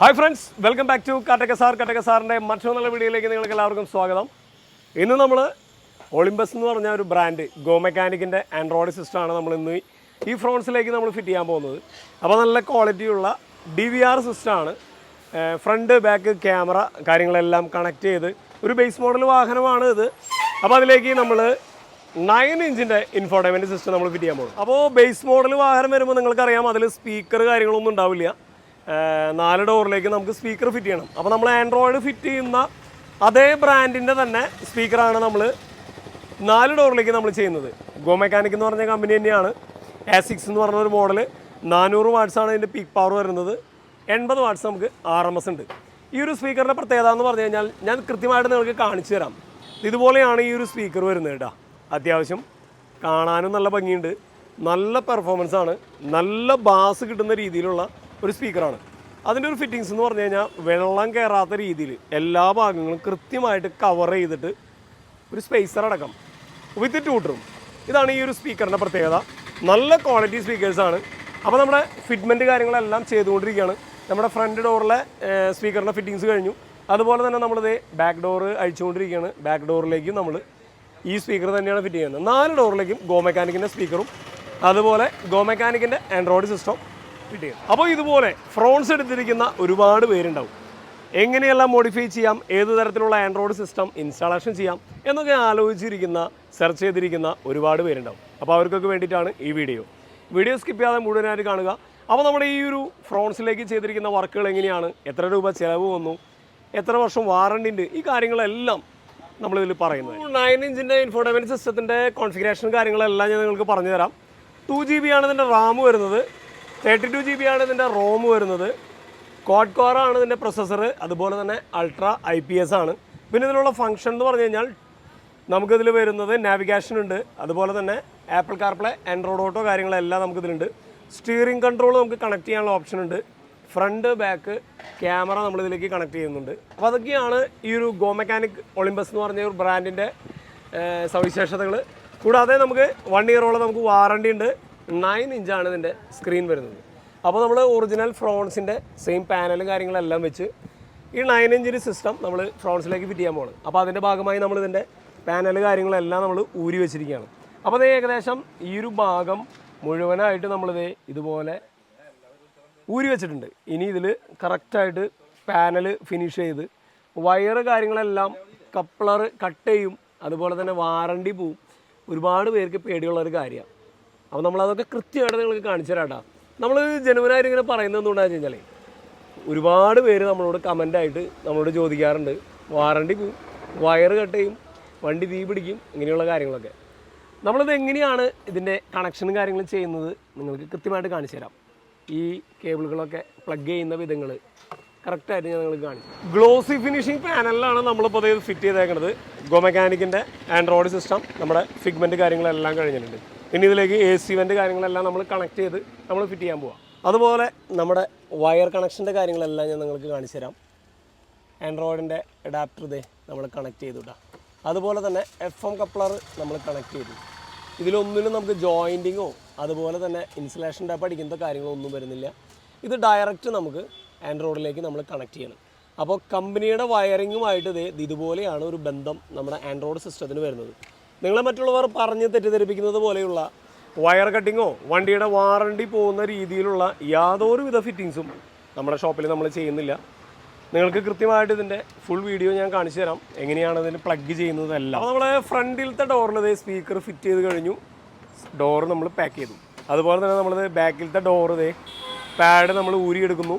Hi friends welcome back to Kattaka sir Kattaka സാറിന്റെ മറ്റൊരു നല്ല വീഡിയോയിലേക്ക് നിങ്ങൾക്ക് എല്ലാവർക്കും സ്വാഗതം. ഇന്ന് നമ്മൾ ഒളിമ്പസ് എന്ന് പറഞ്ഞ ഒരു ബ്രാൻഡ് ഗോ മെക്കാനിക്കിന്റെ ആൻഡ്രോയിഡ് സിസ്റ്റമാണ് നമ്മൾ ഇന്ന് ഈ ഫ്രോൺസിലേക്ക് നമ്മൾ ഫിറ്റ് ചെയ്യാൻ പോകുന്നത്. അപ്പോൾ നല്ല ക്വാളിറ്റിയുള്ള ഡി വി ആർ സിസ്റ്റമാണ് ഫ്രണ്ട് ബാക്ക് ക്യാമറ കാര്യങ്ങളെല്ലാം കണക്ട് ചെയ്ത് ഒരു ബേസ് മോഡൽ വാഹനമാണ് ഇത്. അപ്പോൾ അതിലേക്ക് നമ്മൾ നയൻ ഇഞ്ചിന്റെ ഇൻഫോർട്ടൈൻമെന്റ് സിസ്റ്റം നമ്മൾ ഫിറ്റ് ചെയ്യാൻ പോകും അപ്പോൾ ബേസ് മോഡൽ വാഹനം വരുമ്പോൾ നിങ്ങൾക്കറിയാം അതിൽ സ്പീക്കർ കാര്യങ്ങളൊന്നും ഉണ്ടാവില്ല. നാല് ഡോറിലേക്ക് നമുക്ക് സ്പീക്കർ ഫിറ്റ് ചെയ്യണം. അപ്പോൾ നമ്മൾ ആൻഡ്രോയിഡ് ഫിറ്റ് ചെയ്യുന്ന അതേ ബ്രാൻഡിന്റെ തന്നെ സ്പീക്കറാണ് നമ്മൾ നാല് ഡോറിലേക്ക് നമ്മൾ ചെയ്യുന്നത്. ഗോ മെക്കാനിക് എന്ന് പറഞ്ഞ കമ്പനി തന്നെയാണ്. എ സിക്സ് എന്ന് പറഞ്ഞ ഒരു മോഡൽ നാനൂറ് ആണ് ഇതിന്റെ പീക്ക് പവർ വരുന്നത്. എൺപത് വാട്ട്സ് നമുക്ക് ആർ എം എസ് ഉണ്ട്. ഈ ഒരു സ്പീക്കറിന്റെ പ്രത്യേകത എന്ന് പറഞ്ഞു കഴിഞ്ഞാൽ ഞാൻ കൃത്യമായിട്ട് നിങ്ങൾക്ക് കാണിച്ചു തരാം. ഇതുപോലെയാണ് ഈ ഒരു സ്പീക്കർ വരുന്നത് കേട്ടോ. അത്യാവശ്യം കാണാനും നല്ല ഭംഗിയുണ്ട്. നല്ല പെർഫോമൻസ് ആണ്. നല്ല ബാസ് കിട്ടുന്ന രീതിയിലുള്ള ഒരു സ്പീക്കറാണ്. അതിന്റെ ഒരു ഫിറ്റിങ്സ് എന്ന് പറഞ്ഞു കഴിഞ്ഞാൽ വെള്ളം കയറാത്ത രീതിയിൽ എല്ലാ ഭാഗങ്ങളും കൃത്യമായിട്ട് കവർ ചെയ്തിട്ട് ഒരു സ്പേസർ അടക്കം. വിത്ത് ട്യൂട്ടറും ഇതാണ് ഈ ഒരു സ്പീക്കറിന്റെ പ്രത്യേകത. നല്ല ക്വാളിറ്റി സ്പീക്കേഴ്സാണ് അപ്പോൾ നമ്മുടെ ഫിറ്റ്മെന്റ് കാര്യങ്ങളെല്ലാം ചെയ്തുകൊണ്ടിരിക്കുകയാണ്. നമ്മുടെ ഫ്രണ്ട് ഡോറിലെ സ്പീക്കറിന്റെ ഫിറ്റിങ്സ് കഴിഞ്ഞു. അതുപോലെ തന്നെ നമ്മളിത് ബാക്ക് ഡോറ് അഴിച്ചുകൊണ്ടിരിക്കുകയാണ്. ബാക്ക് ഡോറിലേക്കും നമ്മൾ ഈ സ്പീക്കർ തന്നെയാണ് ഫിറ്റ് ചെയ്യുന്നത്. നാല് ഡോറിലേക്കും ഗോ മെക്കാനിക്കിന്റെ സ്പീക്കറും അതുപോലെ ഗോ മെക്കാനിക്കിന്റെ ആൻഡ്രോയിഡ് സിസ്റ്റം ചെയ്യും അപ്പോൾ ഇതുപോലെ ഫ്രോൺസ് എടുത്തിരിക്കുന്ന ഒരുപാട് പേരുണ്ടാവും. എങ്ങനെയെല്ലാം മോഡിഫൈ ചെയ്യാം? ഏത് തരത്തിലുള്ള ആൻഡ്രോയിഡ് സിസ്റ്റം ഇൻസ്റ്റാളേഷൻ ചെയ്യാം? എന്നൊക്കെ ആലോചിച്ചിരിക്കുന്ന സെർച്ച് ചെയ്തിരിക്കുന്ന ഒരുപാട് പേരുണ്ടാവും. അപ്പോൾ അവർക്കൊക്കെ വേണ്ടിയിട്ടാണ് ഈ വീഡിയോ വീഡിയോ സ്കിപ്പ് ചെയ്യാതെ മുഴുവനായിട്ട് കാണുക. അപ്പോൾ നമ്മുടെ ഈ ഒരു ഫ്രോൺസിലേക്ക് ചെയ്തിരിക്കുന്ന വർക്കുകൾ എങ്ങനെയാണ്? എത്ര രൂപ ചിലവ് വന്നു? എത്ര വർഷം വാറണ്ടി ഉണ്ട്? ഈ കാര്യങ്ങളെല്ലാം നമ്മളിതിൽ പറയുന്നത് നയൻ ഇഞ്ചിന്റെ ഇൻഫോർട്ടൈൻമെന്റ് സിസ്റ്റത്തിന്റെ കോൺഫിഗറേഷൻ കാര്യങ്ങളെല്ലാം ഞാൻ നിങ്ങൾക്ക് പറഞ്ഞു തരാം ടു ജി ബി ആണ് ഇതിന്റെ റാം വരുന്നത്. തേർട്ടി ടു ജി ബി ആണ് ഇതിന്റെ റോം വരുന്നത്. ക്വാഡ് കോർ ആണ് ഇതിന്റെ പ്രൊസസ്സർ അതുപോലെ തന്നെ അൾട്രാ ഐ പി എസ് ആണ്. പിന്നെ ഇതിലുള്ള ഫംഗ്ഷൻ എന്ന് പറഞ്ഞു കഴിഞ്ഞാൽ നമുക്കിതിൽ വരുന്നത് നാവിഗേഷൻ ഉണ്ട്. അതുപോലെ തന്നെ ആപ്പിൾ കാർപ്ലേ ആൻഡ്രോയിഡ് ഓട്ടോ കാര്യങ്ങളെല്ലാം നമുക്കിതിലുണ്ട്. സ്റ്റിയറിംഗ് കൺട്രോൾ നമുക്ക് കണക്ട് ചെയ്യാനുള്ള ഓപ്ഷൻ ഉണ്ട്. ഫ്രണ്ട് ബാക്ക് ക്യാമറ നമ്മളിതിലേക്ക് കണക്ട് ചെയ്യുന്നുണ്ട്. അപ്പോൾ അതൊക്കെയാണ് ഈ ഒരു ഗോ മെക്കാനിക് ഒളിമ്പസ് എന്ന് പറഞ്ഞ ഒരു ബ്രാൻഡിന്റെ സവിശേഷതകൾ കൂടാതെ നമുക്ക് വൺ ഇയറോളം നമുക്ക് വാറണ്ടി ഉണ്ട്. നയൻ ഇഞ്ചാണ് ഇതിന്റെ സ്ക്രീൻ വരുന്നത്. അപ്പോൾ നമ്മൾ ഒറിജിനൽ ഫ്രോൺസിന്റെ സെയിം പാനലും കാര്യങ്ങളെല്ലാം വെച്ച് ഈ നയൻ ഇഞ്ചിന്റെ സിസ്റ്റം നമ്മൾ ഫ്രോൺസിലേക്ക് ഫിറ്റ് ചെയ്യാൻ പോകണം അപ്പോൾ അതിന്റെ ഭാഗമായി നമ്മൾ ഇതിന്റെ പാനൽ കാര്യങ്ങളെല്ലാം നമ്മൾ ഊരി വെച്ചിരിക്കുകയാണ്. അപ്പോൾ അത് ഏകദേശം ഈ ഒരു ഭാഗം മുഴുവനായിട്ട് നമ്മളിത് ഇതുപോലെ ഊരി വെച്ചിട്ടുണ്ട്. ഇനി ഇതിൽ കറക്റ്റായിട്ട് പാനൽ ഫിനിഷ് ചെയ്ത് വയറ് കാര്യങ്ങളെല്ലാം കപ്ലർ കട്ട് ചെയ്യും. അതുപോലെ തന്നെ വാറണ്ടി പോവും. ഒരുപാട് പേർക്ക് പേടിയുള്ളൊരു കാര്യമാണ്. അപ്പോൾ നമ്മളതൊക്കെ കൃത്യമായിട്ട് നിങ്ങൾക്ക് കാണിച്ചു തരാട്ടാ. നമ്മൾ ജനുവനായിട്ട് ഇങ്ങനെ പറയുന്നത് എന്തുകൊണ്ടാണെന്ന് വെച്ച് കഴിഞ്ഞാൽ ഒരുപാട് പേര് നമ്മളോട് കമന്റായിട്ട് നമ്മളോട് ചോദിക്കാറുണ്ട്. വാറണ്ടി പോവും വയറ് കട്ട് ചെയ്യും വണ്ടി തീ പിടിക്കും ഇങ്ങനെയുള്ള കാര്യങ്ങളൊക്കെ. നമ്മളിത് എങ്ങനെയാണ് ഇതിന്റെ കണക്ഷനും കാര്യങ്ങളും ചെയ്യുന്നത് നിങ്ങൾക്ക് കൃത്യമായിട്ട് കാണിച്ചു തരാം. ഈ കേബിളുകളൊക്കെ പ്ലഗ് ചെയ്യുന്ന വിധങ്ങൾ കറക്റ്റായിട്ട് ഞാൻ നിങ്ങൾക്ക് കാണിച്ചു ഗ്ലോസി ഫിനിഷിംഗ് പാനലിലാണ് നമ്മളിപ്പോൾ ഇത് ഫിറ്റ് ചെയ്തേക്കുന്നത് ഗോ മെക്കാനിക്കിന്റെ ആൻഡ്രോയിഡ് സിസ്റ്റം നമ്മുടെ ഫിഗ്മെന്റ് കാര്യങ്ങളെല്ലാം കഴിഞ്ഞിട്ടുണ്ട്. ഇനി ഇതിലേക്ക് എ സി വെന്റ് കാര്യങ്ങളെല്ലാം നമ്മൾ കണക്ട് ചെയ്ത് നമ്മൾ ഫിറ്റ് ചെയ്യാൻ പോവാം. അതുപോലെ നമ്മുടെ വയർ കണക്ഷന്റെ കാര്യങ്ങളെല്ലാം ഞാൻ നിങ്ങൾക്ക് കാണിച്ചു തരാം. ആൻഡ്രോയിഡിന്റെ അഡാപ്റ്റർ ഇതേ നമ്മൾ കണക്ട് ചെയ്തു അതുപോലെ തന്നെ എഫ് എം കപ്ലർ നമ്മൾ കണക്ട് ചെയ്തു. ഇതിലൊന്നിലും നമുക്ക് ജോയിന്റിങ്ങോ അതുപോലെ തന്നെ ഇൻസുലേഷൻ ടാപ്പ് അടിക്കുന്ന കാര്യങ്ങളോ ഒന്നും വരുന്നില്ല. ഇത് ഡയറക്റ്റ് നമുക്ക് ആൻഡ്രോയിഡിലേക്ക് നമ്മൾ കണക്ട് ചെയ്യണം. അപ്പോൾ കമ്പനിയുടെ വയറിങ്ങുമായിട്ട് ഇത് ഇതുപോലെയാണ് ഒരു ബന്ധം നമ്മുടെ ആൻഡ്രോയിഡ് സിസ്റ്റത്തിന് വരുന്നത്. നിങ്ങളെ മറ്റുള്ളവർ പറഞ്ഞ് തെറ്റിദ്ധരിപ്പിക്കുന്നത് പോലെയുള്ള വയർ കട്ടിങ്ങോ വണ്ടിയുടെ വാറണ്ടി പോകുന്ന രീതിയിലുള്ള യാതൊരുവിധ ഫിറ്റിങ്സും നമ്മുടെ ഷോപ്പിൽ നമ്മൾ ചെയ്യുന്നില്ല. നിങ്ങൾക്ക് കൃത്യമായിട്ട് ഇതിന്റെ ഫുൾ വീഡിയോ ഞാൻ കാണിച്ചു തരാം. എങ്ങനെയാണ് ഇതിന് പ്ലഗ് ചെയ്യുന്നതെല്ലാം. അപ്പോൾ നമ്മളെ ഫ്രണ്ടിലത്തെ ഡോറിൽ ഇതേ സ്പീക്കർ ഫിറ്റ് ചെയ്ത് കഴിഞ്ഞു. ഡോറ് നമ്മൾ പാക്ക് ചെയ്തു. അതുപോലെ തന്നെ നമ്മളിത് ബാക്കിലത്തെ ഇതേ പാഡ് നമ്മൾ ഊരിയെടുക്കുന്നു.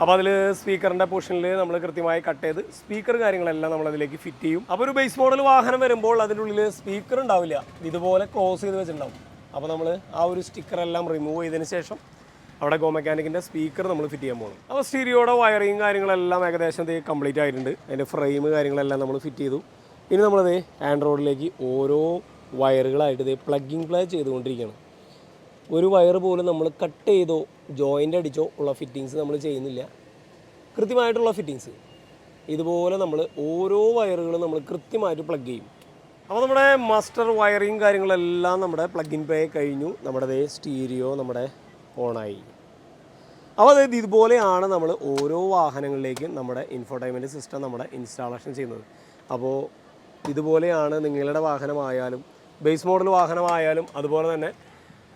അപ്പോൾ അതിൽ സ്പീക്കറിന്റെ പോർഷനിൽ നമ്മൾ കൃത്യമായി കട്ട് ചെയ്ത് സ്പീക്കർ കാര്യങ്ങളെല്ലാം നമ്മൾ അതിലേക്ക് ഫിറ്റ് ചെയ്യും. അപ്പോൾ ഒരു ബേസ് മോഡൽ വാഹനം വരുമ്പോൾ അതിന്റെ ഉള്ളിൽ സ്പീക്കർ ഉണ്ടാവില്ല. ഇതുപോലെ ക്ലോസ് ചെയ്ത് വെച്ചിട്ടുണ്ടാവും. അപ്പോൾ നമ്മൾ ആ ഒരു സ്റ്റിക്കറെല്ലാം റിമൂവ് ചെയ്തതിന് ശേഷം അവിടെ ഗോ മെക്കാനിക്കിന്റെ സ്പീക്കർ നമ്മൾ ഫിറ്റ് ചെയ്യാൻ പോകും അപ്പോൾ സ്റ്റീരിയോടെ വയറിങ് കാര്യങ്ങളെല്ലാം ഏകദേശം ഇത് കംപ്ലീറ്റ് ആയിട്ടുണ്ട്. അതിന്റെ ഫ്രെയിം കാര്യങ്ങളെല്ലാം നമ്മൾ ഫിറ്റ് ചെയ്തു. ഇനി നമ്മളത് ആൻഡ്രോയിഡിലേക്ക് ഓരോ വയറുകളായിട്ട് ഇത് പ്ലഗിങ് പ്ലേ ചെയ്തുകൊണ്ടിരിക്കുകയാണ്. ഒരു വയർ പോലും നമ്മൾ കട്ട് ചെയ്തോ ജോയിന്റ് അടിച്ചോ ഉള്ള ഫിറ്റിങ്സ് നമ്മൾ ചെയ്യുന്നില്ല. കൃത്യമായിട്ടുള്ള ഫിറ്റിങ്സ് ഇതുപോലെ നമ്മൾ ഓരോ വയറുകളും നമ്മൾ കൃത്യമായിട്ട് പ്ലഗ് ചെയ്യും. അപ്പോൾ നമ്മുടെ മാസ്റ്റർ വയറിങ് കാര്യങ്ങളെല്ലാം നമ്മുടെ പ്ലഗിൻ പേ കഴിഞ്ഞു. നമ്മുടെ സ്റ്റീരിയോ നമ്മുടെ ഓണായി അപ്പോൾ അതായത് ഇതുപോലെയാണ് നമ്മൾ ഓരോ വാഹനങ്ങളിലേക്കും നമ്മുടെ ഇൻഫോർടൈൻമെന്റ് സിസ്റ്റം നമ്മുടെ ഇൻസ്റ്റാളേഷൻ ചെയ്യുന്നത്. അപ്പോൾ ഇതുപോലെയാണ് നിങ്ങളുടെ വാഹനമായാലും ബേസ് മോഡൽ വാഹനമായാലും അതുപോലെ തന്നെ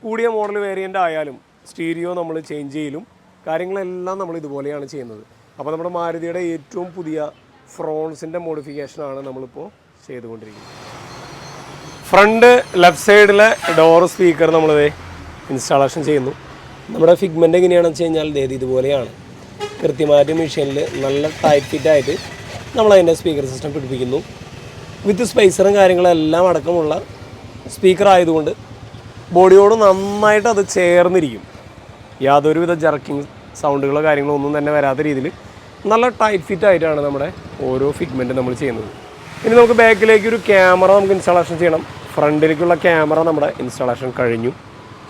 കൂടിയ മോഡൽ വേരിയന്റ് ആയാലും സ്റ്റീരിയോ നമ്മൾ ചേഞ്ച് ചെയ്യലും കാര്യങ്ങളെല്ലാം നമ്മൾ ഇതുപോലെയാണ് ചെയ്യുന്നത്. അപ്പോൾ നമ്മുടെ മാരുതിയുടെ ഏറ്റവും പുതിയ ഫ്രോൺസിന്റെ മോഡിഫിക്കേഷനാണ് നമ്മളിപ്പോൾ ചെയ്തുകൊണ്ടിരിക്കുന്നത്. ഫ്രണ്ട് ലെഫ്റ്റ് സൈഡിലെ ഡോർ സ്പീക്കർ നമ്മളിത് ഇൻസ്റ്റാളേഷൻ ചെയ്യുന്നു. നമ്മുടെ ഫിഗ്മെന്റ് എങ്ങനെയാണെന്ന് വെച്ച് കഴിഞ്ഞാൽ ഇത് ഇതുപോലെയാണ്. കൃത്യമായിട്ട് മെഷീനിൽ നല്ല ടൈറ്റ് ഫിറ്റ് ആയിട്ട് നമ്മൾ അതിന്റെ സ്പീക്കർ സിസ്റ്റം പിടിപ്പിക്കുന്നു. വിത്ത് സ്പൈസറും കാര്യങ്ങളെല്ലാം അടക്കമുള്ള സ്പീക്കർ ആയതുകൊണ്ട് ബോഡിയോട് നന്നായിട്ട് അത് ചേർന്നിരിക്കും. യാതൊരുവിധ ജർക്കിങ് സൗണ്ടുകളോ കാര്യങ്ങളോ ഒന്നും തന്നെ വരാത്ത രീതിയിൽ നല്ല ടൈറ്റ് ഫിറ്റ് ആയിട്ടാണ് നമ്മുടെ ഓരോ ഫിഗ്മെന്റും നമ്മൾ ചെയ്യുന്നത്. ഇനി നമുക്ക് ബാക്കിലേക്ക് ഒരു ക്യാമറ നമുക്ക് ഇൻസ്റ്റാളേഷൻ ചെയ്യണം. ഫ്രണ്ടിലേക്കുള്ള ക്യാമറ നമ്മുടെ ഇൻസ്റ്റാളേഷൻ കഴിഞ്ഞു.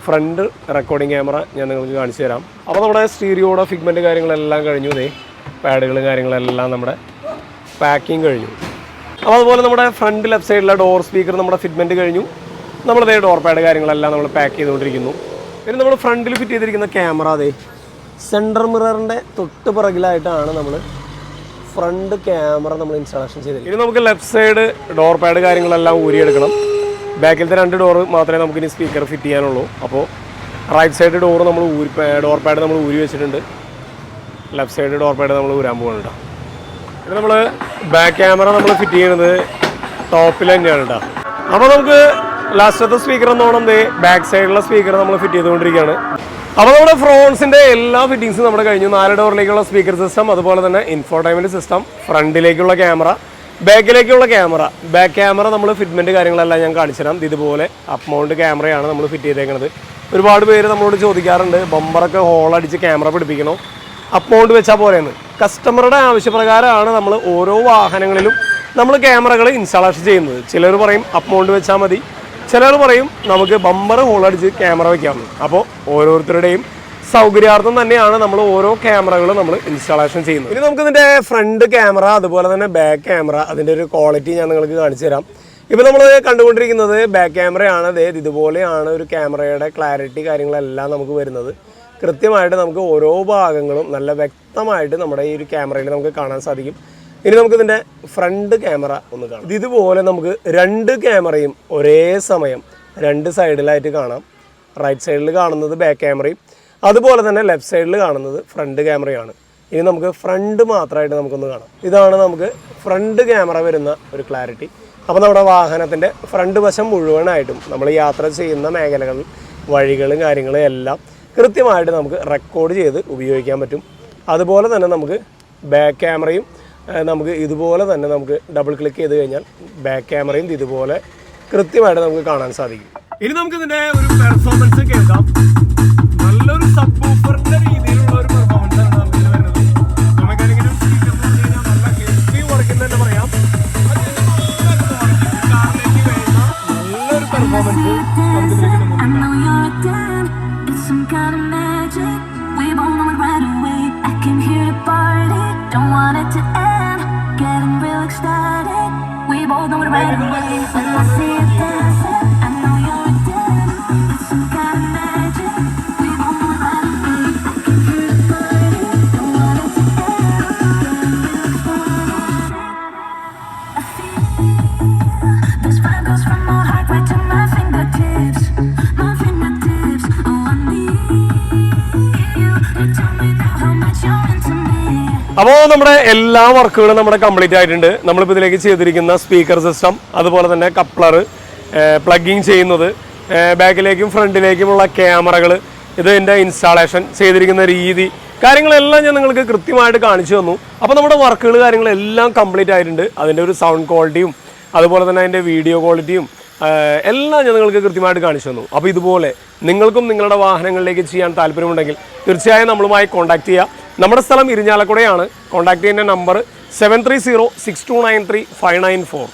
ഫ്രണ്ട് റെക്കോർഡിംഗ് ക്യാമറ ഞാൻ നിങ്ങൾക്ക് കാണിച്ചു തരാം. അപ്പോൾ നമ്മുടെ സ്റ്റീരിയോടെ ഫിഗ്മെന്റ് കാര്യങ്ങളെല്ലാം കഴിഞ്ഞു. ഇതേ പാഡുകളും കാര്യങ്ങളെല്ലാം നമ്മുടെ പാക്കിങ് കഴിഞ്ഞു. അപ്പോൾ അതുപോലെ നമ്മുടെ ഫ്രണ്ട് ലെഫ്റ്റ് സൈഡിലെ ഡോർ സ്പീക്കർ നമ്മുടെ ഫിറ്റ്മെന്റ് കഴിഞ്ഞു. നമ്മളിതേ ഡോർ പാഡ് കാര്യങ്ങളെല്ലാം നമ്മൾ പാക്ക് ചെയ്തുകൊണ്ടിരിക്കുന്നു. പിന്നെ നമ്മൾ ഫ്രണ്ടിൽ ഫിറ്റ് ചെയ്തിരിക്കുന്ന ക്യാമറ അതെ സെന്റർ മിററിന്റെ തൊട്ട് പിറകിലായിട്ടാണ് നമ്മൾ ഫ്രണ്ട് ക്യാമറ നമ്മൾ ഇൻസ്റ്റാളേഷൻ ചെയ്തിരിക്കുന്നത്. ഇനി നമുക്ക് ലെഫ്റ്റ് സൈഡ് ഡോർ പാഡ് കാര്യങ്ങളെല്ലാം ഊരിയെടുക്കണം. ബാക്കിലത്തെ രണ്ട് ഡോർ മാത്രമേ നമുക്ക് ഇനി സ്പീക്കർ ഫിറ്റ് ചെയ്യാനുള്ളൂ. അപ്പോൾ റൈറ്റ് സൈഡ് ഡോർ നമ്മൾ ഊരി ഡോർ പാഡ് നമ്മൾ ഊരി വെച്ചിട്ടുണ്ട്. ലെഫ്റ്റ് സൈഡ് ഡോർ പാഡ് നമ്മൾ ഊരാൻ പോകുന്നുണ്ട് ഇത് നമ്മൾ ബാക്ക് ക്യാമറ നമ്മൾ ഫിറ്റ് ചെയ്യുന്നത് ടോപ്പിൽ തന്നെയാണ് കേട്ടോ അപ്പോൾ നമുക്ക് ലാസ്റ്റത്തെ സ്പീക്കർ എന്നോണം ദേ ബാക്ക് സൈഡിലുള്ള സ്പീക്കർ നമ്മൾ ഫിറ്റ് ചെയ്തുകൊണ്ടിരിക്കുകയാണ്. അപ്പോൾ നമ്മുടെ ഫ്രോൺസിന്റെ എല്ലാ ഫിറ്റിങ്സും നമ്മുടെ കഴിഞ്ഞു. നാല് ഡോറിലേക്കുള്ള സ്പീക്കർ സിസ്റ്റം അതുപോലെ തന്നെ ഇൻഫോർടൈൻമെന്റ് സിസ്റ്റം ഫ്രണ്ടിലേക്കുള്ള ക്യാമറ ബാക്കിലേക്കുള്ള ക്യാമറ ബാക്ക് ക്യാമറ നമ്മൾ ഫിറ്റ്മെന്റ് കാര്യങ്ങളെല്ലാം ഞാൻ കാണിച്ചുതരാം ഇതുപോലെ അപ്പ് മൗണ്ട് ക്യാമറയാണ് നമ്മൾ ഫിറ്റ് ചെയ്തേക്കുന്നത് ഒരുപാട് പേര് നമ്മളോട് ചോദിക്കാറുണ്ട് ബമ്പറൊക്കെ ഹോൾ അടിച്ച് ക്യാമറ പിടിപ്പിക്കണോ? അപ്പ് മൗണ്ട് വെച്ചാൽ പോലെയെന്ന് കസ്റ്റമറുടെ ആവശ്യപ്രകാരമാണ് നമ്മൾ ഓരോ വാഹനങ്ങളിലും നമ്മൾ ക്യാമറകൾ ഇൻസ്റ്റാളേഷൻ ചെയ്യുന്നത്. ചിലർ പറയും അപ്പ് മൗണ്ട് വെച്ചാൽ മതി. ചിലർ പറയും നമുക്ക് ബമ്പർ ഹോളടിച്ച് ക്യാമറ വെക്കാമെന്ന് അപ്പോൾ ഓരോരുത്തരുടെയും സൗകര്യാർത്ഥം തന്നെയാണ് നമ്മൾ ഓരോ ക്യാമറകളും നമ്മൾ ഇൻസ്റ്റാളേഷൻ ചെയ്യുന്നത്. ഇനി നമുക്ക് ഇതിന്റെ ഫ്രണ്ട് ക്യാമറ അതുപോലെ തന്നെ ബാക്ക് ക്യാമറ അതിന്റെ ഒരു ക്വാളിറ്റി ഞാൻ നിങ്ങൾക്ക് കാണിച്ചു തരാം. ഇപ്പോൾ നമ്മൾ കണ്ടുകൊണ്ടിരിക്കുന്നത് ബാക്ക് ക്യാമറയാണ് അതായത് ഇതുപോലെയാണ് ഒരു ക്യാമറയുടെ ക്ലാരിറ്റി കാര്യങ്ങളെല്ലാം നമുക്ക് വരുന്നത്. കൃത്യമായിട്ട് നമുക്ക് ഓരോ ഭാഗങ്ങളും നല്ല വ്യക്തമായിട്ട് നമ്മുടെ ഈ ഒരു ക്യാമറയിൽ നമുക്ക് കാണാൻ സാധിക്കും. ഇനി നമുക്ക് ഇതിന്റെ ഫ്രണ്ട് ക്യാമറ ഒന്ന് കാണാം. ഇതുപോലെ നമുക്ക് രണ്ട് ക്യാമറയും ഒരേ സമയം രണ്ട് സൈഡിലായിട്ട് കാണാം. റൈറ്റ് സൈഡിൽ കാണുന്നത് ബാക്ക് ക്യാമറയും അതുപോലെ തന്നെ ലെഫ്റ്റ് സൈഡിൽ കാണുന്നത് ഫ്രണ്ട് ക്യാമറയാണ് ഇനി നമുക്ക് ഫ്രണ്ട് മാത്രമായിട്ട് നമുക്കൊന്ന് കാണാം. ഇതാണ് നമുക്ക് ഫ്രണ്ട് ക്യാമറ വരുന്ന ഒരു ക്ലാരിറ്റി അപ്പോൾ നമ്മുടെ വാഹനത്തിന്റെ ഫ്രണ്ട് വശം മുഴുവനായിട്ടും നമ്മൾ യാത്ര ചെയ്യുന്ന മേഖലകളിൽ വഴികളും കാര്യങ്ങളും എല്ലാം കൃത്യമായിട്ട് നമുക്ക് റെക്കോർഡ് ചെയ്ത് ഉപയോഗിക്കാൻ പറ്റും. അതുപോലെ തന്നെ നമുക്ക് ബാക്ക് ക്യാമറയും നമുക്ക് ഇതുപോലെ തന്നെ നമുക്ക് ഡബിൾ ക്ലിക്ക് ചെയ്ത് കഴിഞ്ഞാൽ ബാക്ക് ക്യാമറയും ഇതുപോലെ കൃത്യമായിട്ട് നമുക്ക് കാണാൻ സാധിക്കും. ഇനി നമുക്ക് ഇതിന്റെ ഒരു പെർഫോമൻസ് കേൾക്കാം. നല്ലൊരു സബ് രീതിയിലുള്ള ഒരു പെർഫോമൻസ് ആണ് നമുക്ക് ഇതിൽ വരുന്നത്. എന്ന് നല്ല ഹെൽത്തി work തന്നെ പറയാം. നല്ലൊരു പെർഫോമൻസ് നമുക്ക് കിട്ടുന്നുണ്ട് don't want it to end. Getting real ecstatic. We both know it right away. When I see you അപ്പോൾ നമ്മുടെ എല്ലാ വർക്കുകളും നമ്മുടെ കംപ്ലീറ്റ് ആയിട്ടുണ്ട്. നമ്മളിപ്പോൾ ഇതിലേക്ക് ചെയ്തിരിക്കുന്ന സ്പീക്കർ സിസ്റ്റം അതുപോലെ തന്നെ കപ്ലർ പ്ലഗിങ് ചെയ്യുന്നത് ബാക്കിലേക്കും ഫ്രണ്ടിലേക്കുമുള്ള ക്യാമറകൾ ഇത് എന്റെ ഇൻസ്റ്റാളേഷൻ ചെയ്തിരിക്കുന്ന രീതി കാര്യങ്ങളെല്ലാം ഞാൻ നിങ്ങൾക്ക് കൃത്യമായിട്ട് കാണിച്ചു തന്നു. അപ്പോൾ നമ്മുടെ വർക്കുകൾ കാര്യങ്ങളെല്ലാം കംപ്ലീറ്റ് ആയിട്ടുണ്ട്. അതിന്റെ ഒരു സൗണ്ട് ക്വാളിറ്റിയും അതുപോലെ തന്നെ അതിന്റെ വീഡിയോ ക്വാളിറ്റിയും എല്ലാം ഞാൻ നിങ്ങൾക്ക് കൃത്യമായിട്ട് കാണിച്ചു തന്നു. അപ്പോൾ ഇതുപോലെ നിങ്ങൾക്കും നിങ്ങളുടെ വാഹനങ്ങളിലേക്ക് ചെയ്യാൻ താല്പര്യമുണ്ടെങ്കിൽ തീർച്ചയായും നമ്മളുമായി കോൺടാക്ട് ചെയ്യുക നമ്മുടെ സ്ഥലം ഇരിഞ്ഞാലക്കുടയാണ്. കോൺടാക്ട് ചെയ്യുന്ന number seven three zero six two nine three five nine four